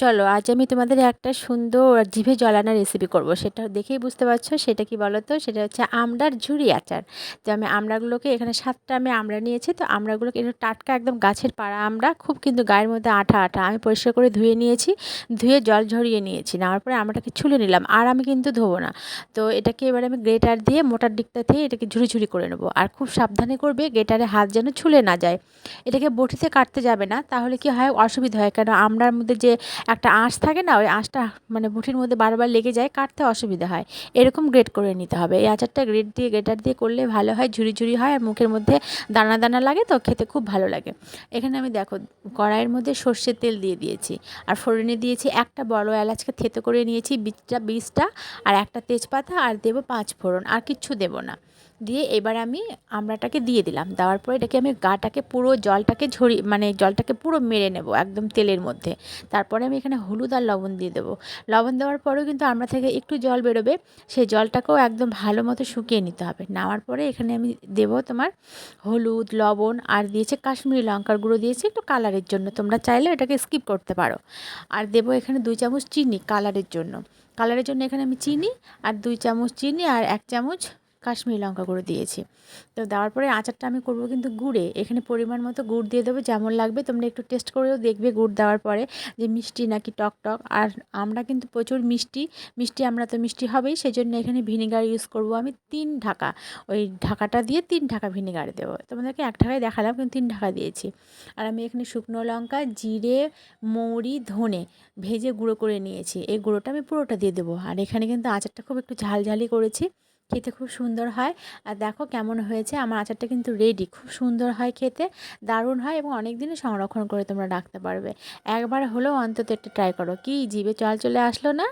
চলো, আজ আমি তোমাদের একটা সুন্দর জিভে জলানো রেসিপি করব। সেটা দেখেই বুঝতে পারছ, সেটা কি বলো তো সেটা হচ্ছে আমড়ার ঝুড়ি আচার। তো আমি আমড়াগুলোকে, এখানে সাতটা আমি আমড়া নিয়েছি, তো আমড়াগুলোকে একটু টাটকা একদম গাছের পাড়া আমড়া, খুব কিন্তু গায়ের মধ্যে আঠা আঠা। আমি পরিষ্কার করে ধুয়ে নিয়েছি, ধুয়ে জল ঝরিয়ে নিয়েছি, নেওয়ার পরে আমড়াটাকে ছুলে নিলাম, আর আমি কিন্তু ধোবো না। তো এটাকে এবার আমি গ্রেটার দিয়ে মোটার দিকটা দিয়ে এটাকে ঝুরি ঝুরি করে নেব, আর খুব সাবধানে করবে গ্রেটারে হাত যেন ছুলে না যায়। এটাকে বটিতে কাটতে যাবে না, তাহলে কি হয়? অসুবিধা হয়, কেন? আমড়ার মধ্যে যে একটা আঁশ থাকে না, ওই আঁশটা মানে বুটির মধ্যে বারবার লেগে যায়, কাটতে অসুবিধা হয়। এরকম গ্রেট করে নিতে হবে। এই আচারটা গ্রেট দিয়ে গ্রেটার দিয়ে করলে ভালো হয়, ঝুরি ঝুরি হয় আর মুখের মধ্যে দানা দানা লাগে তো খেতে খুব ভালো লাগে। এখানে আমি দেখো, কড়াইয়ের মধ্যে সর্ষের তেল দিয়ে দিয়েছি। আর ফোড়নে দিয়েছি একটা বড় এলাচকে থেতো করে নিয়েছি বীজটা বীজটা, আর একটা তেজপাতা, আর দেবো পাঁচ ফোড়ন। আর কিচ্ছু দেবো না। দিয়ে এবার আমি আমড়াটাকে দিয়ে দিলাম। দেওয়ার পরে এটাকে আমি গাটাকে পুরো জলটাকে ঝরি মানে জলটাকে পুরো মেরে নেব একদম তেলের মধ্যে। তারপরে আমি এখানে হলুদ আর লবণ দিয়ে দেবো। লবণ দেওয়ার পরেও কিন্তু আমরা থেকে একটু জল বেরোবে, সেই জলটাকেও একদম ভালো মতো শুকিয়ে নিতে হবে। নেওয়ার পরে এখানে আমি দেবো তোমার হলুদ, লবণ আর দিয়েছে কাশ্মীরি লঙ্কার গুঁড়ো দিয়েছি একটু কালারের জন্য। তোমরা চাইলে এটাকে স্কিপ করতে পারো। আর দেবো এখানে দুই চামচ চিনি কালারের জন্য। কালারের জন্য এখানে আমি চিনি আর দুই চামচ চিনি আর এক চামচ কাশ্মীরি লঙ্কা গুঁড়ো দিয়েছি। তো দেওয়ার পরে আচারটা আমি করব কিন্তু গুড়ে। এখানে পরিমাণ মতো গুড় দিয়ে দেবো, যেমন লাগবে তোমরা একটু টেস্ট করেও দেখবে গুড় দেওয়ার পরে যে মিষ্টি নাকি টক টক। আর আমরা কিন্তু প্রচুর মিষ্টি মিষ্টি আমরা তো মিষ্টি হবেই সেই জন্য এখানে ভিনিগার ইউজ করব আমি তিন ঢাকা। ওই ঢাকাটা দিয়ে তিন ঢাকা ভিনিগার দেবো। তোমাদেরকে এক ঢাকায় দেখালাম কিন্তু তিন ঢাকা দিয়েছি। আর আমি এখানে শুকনো লঙ্কা, জিরে, মৌরি, ধনে ভেজে গুঁড়ো করে নিয়েছি। এই গুঁড়োটা আমি পুরোটা দিয়ে দেবো। আর এখানে কিন্তু আচারটা খুব একটু ঝালঝালি করেছি। খেতে খুব সুন্দর হয়। আর দেখো কেমন হয়েছে, আমার আচারটা কিন্তু রেডি খুব সুন্দর হয় খেতে, দারুণ হয় এবং অনেক দিনই সংরক্ষণ করে তোমরা রাখতে পারবে। একবার হলেও অন্তত একটা ট্রাই করো। কি, জিভে চল চলে আসলো না?